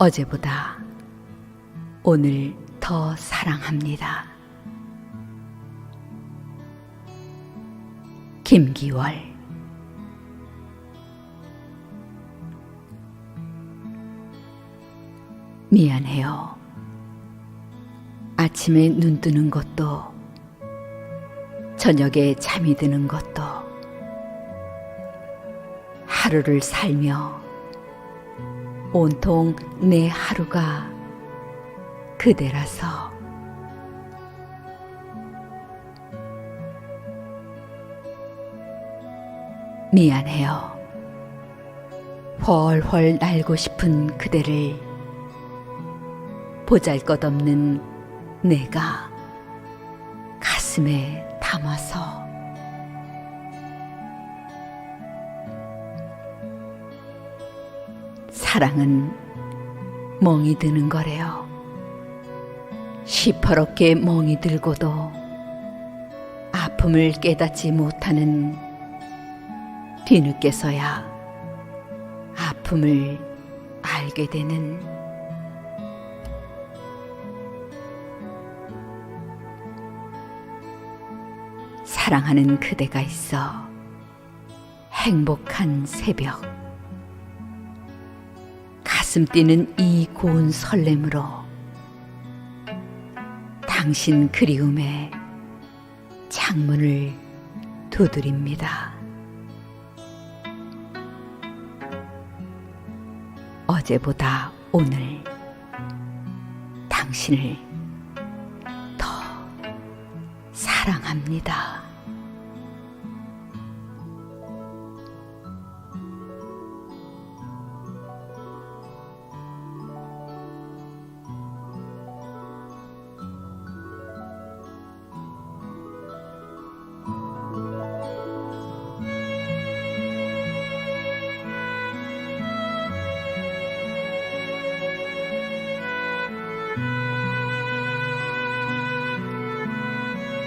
어제보다 오늘 더 사랑합니다. 김기월 미안해요. 아침에 눈 뜨는 것도 저녁에 잠이 드는 것도 하루를 살며 온통 내 하루가 그대라서 미안해요. 훨훨 날고 싶은 그대를 보잘 것 없는 내가 가슴에 담아서 사랑은 멍이 드는 거래요. 시퍼렇게 멍이 들고도 아픔을 깨닫지 못하는 뒤늦게서야 아픔을 알게 되는 사랑하는 그대가 있어 행복한 새벽 가슴 뛰는 이 고운 설렘으로 당신 그리움에 창문을 두드립니다. 어제보다 오늘 당신을 더 사랑합니다.